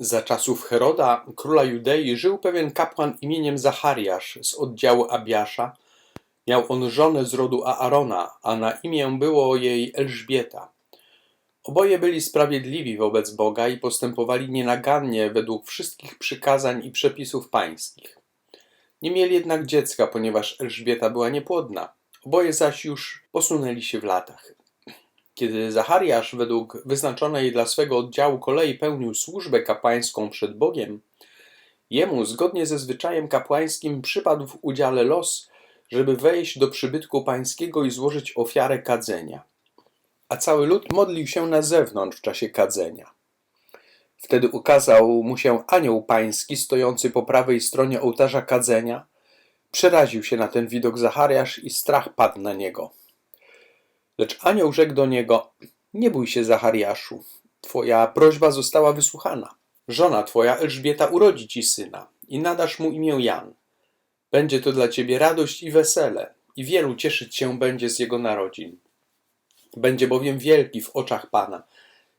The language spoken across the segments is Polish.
Za czasów Heroda, króla Judei, żył pewien kapłan imieniem Zachariasz z oddziału Abiasza. Miał on żonę z rodu Aarona, a na imię było jej Elżbieta. Oboje byli sprawiedliwi wobec Boga i postępowali nienagannie według wszystkich przykazań i przepisów pańskich. Nie mieli jednak dziecka, ponieważ Elżbieta była niepłodna. Oboje zaś już posunęli się w latach. Kiedy Zachariasz według wyznaczonej dla swego oddziału kolei pełnił służbę kapłańską przed Bogiem, jemu zgodnie ze zwyczajem kapłańskim przypadł w udziale los, żeby wejść do przybytku pańskiego i złożyć ofiarę kadzenia. A cały lud modlił się na zewnątrz w czasie kadzenia. Wtedy ukazał mu się anioł pański stojący po prawej stronie ołtarza kadzenia. Przeraził się na ten widok Zachariasz i strach padł na niego. Lecz anioł rzekł do niego: Nie bój się, Zachariaszu, twoja prośba została wysłuchana. Żona twoja Elżbieta urodzi ci syna i nadasz mu imię Jan. Będzie to dla ciebie radość i wesele, i wielu cieszyć się będzie z jego narodzin. Będzie bowiem wielki w oczach Pana.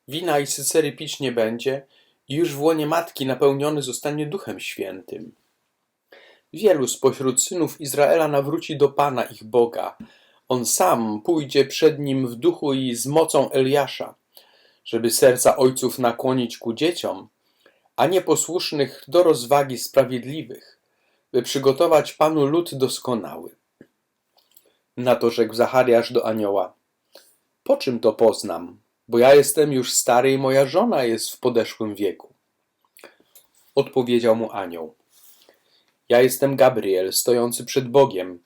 Wina i sycery pić nie będzie, i już w łonie matki napełniony zostanie Duchem Świętym. Wielu spośród synów Izraela nawróci do Pana ich Boga. On sam pójdzie przed nim w duchu i z mocą Eliasza, żeby serca ojców nakłonić ku dzieciom, a nieposłusznych do rozwagi sprawiedliwych, by przygotować Panu lud doskonały. Na to rzekł Zachariasz do anioła: Po czym to poznam? Bo ja jestem już stary i moja żona jest w podeszłym wieku. Odpowiedział mu anioł: Ja jestem Gabriel, stojący przed Bogiem,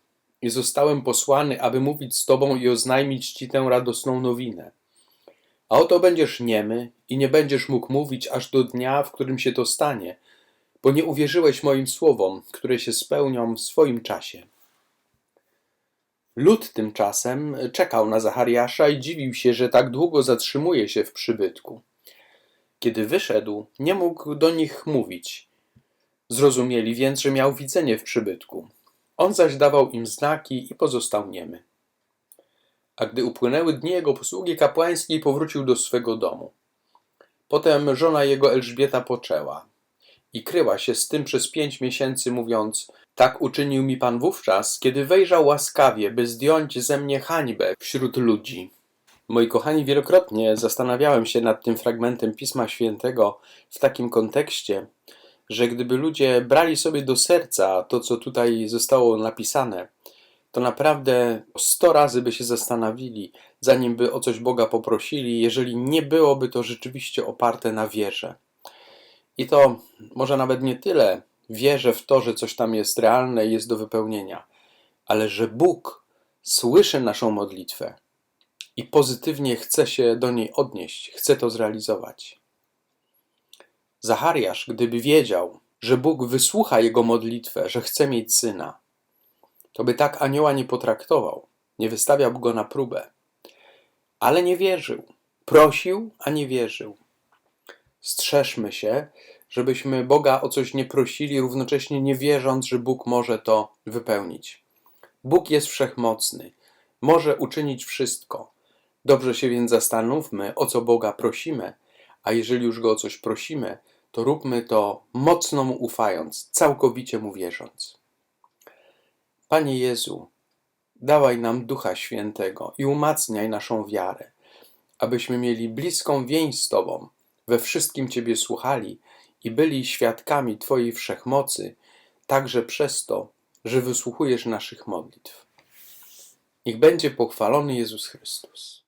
i zostałem posłany, aby mówić z tobą i oznajmić ci tę radosną nowinę. A oto będziesz niemy i nie będziesz mógł mówić aż do dnia, w którym się to stanie, bo nie uwierzyłeś moim słowom, które się spełnią w swoim czasie. Lud tymczasem czekał na Zachariasza i dziwił się, że tak długo zatrzymuje się w przybytku. Kiedy wyszedł, nie mógł do nich mówić. Zrozumieli więc, że miał widzenie w przybytku. On zaś dawał im znaki i pozostał niemy. A gdy upłynęły dni jego posługi kapłańskiej, powrócił do swego domu. Potem żona jego Elżbieta poczęła i kryła się z tym przez pięć miesięcy, mówiąc: Tak uczynił mi pan wówczas, kiedy wejrzał łaskawie, by zdjąć ze mnie hańbę wśród ludzi. Moi kochani, wielokrotnie zastanawiałem się nad tym fragmentem Pisma Świętego w takim kontekście, że gdyby ludzie brali sobie do serca to, co tutaj zostało napisane, to naprawdę sto razy by się zastanowili, zanim by o coś Boga poprosili, jeżeli nie byłoby to rzeczywiście oparte na wierze. I to może nawet nie tyle wierzę w to, że coś tam jest realne i jest do wypełnienia, ale że Bóg słyszy naszą modlitwę i pozytywnie chce się do niej odnieść, chce to zrealizować. Zachariasz, gdyby wiedział, że Bóg wysłucha jego modlitwę, że chce mieć syna, to by tak anioła nie potraktował, nie wystawiałby go na próbę. Ale nie wierzył. Prosił, a nie wierzył. Strzeżmy się, żebyśmy Boga o coś nie prosili, równocześnie nie wierząc, że Bóg może to wypełnić. Bóg jest wszechmocny, może uczynić wszystko. Dobrze się więc zastanówmy, o co Boga prosimy, a jeżeli już go o coś prosimy, to róbmy to mocno mu ufając, całkowicie mu wierząc. Panie Jezu, dawaj nam Ducha Świętego i umacniaj naszą wiarę, abyśmy mieli bliską więź z Tobą, we wszystkim Ciebie słuchali i byli świadkami Twojej wszechmocy, także przez to, że wysłuchujesz naszych modlitw. Niech będzie pochwalony Jezus Chrystus.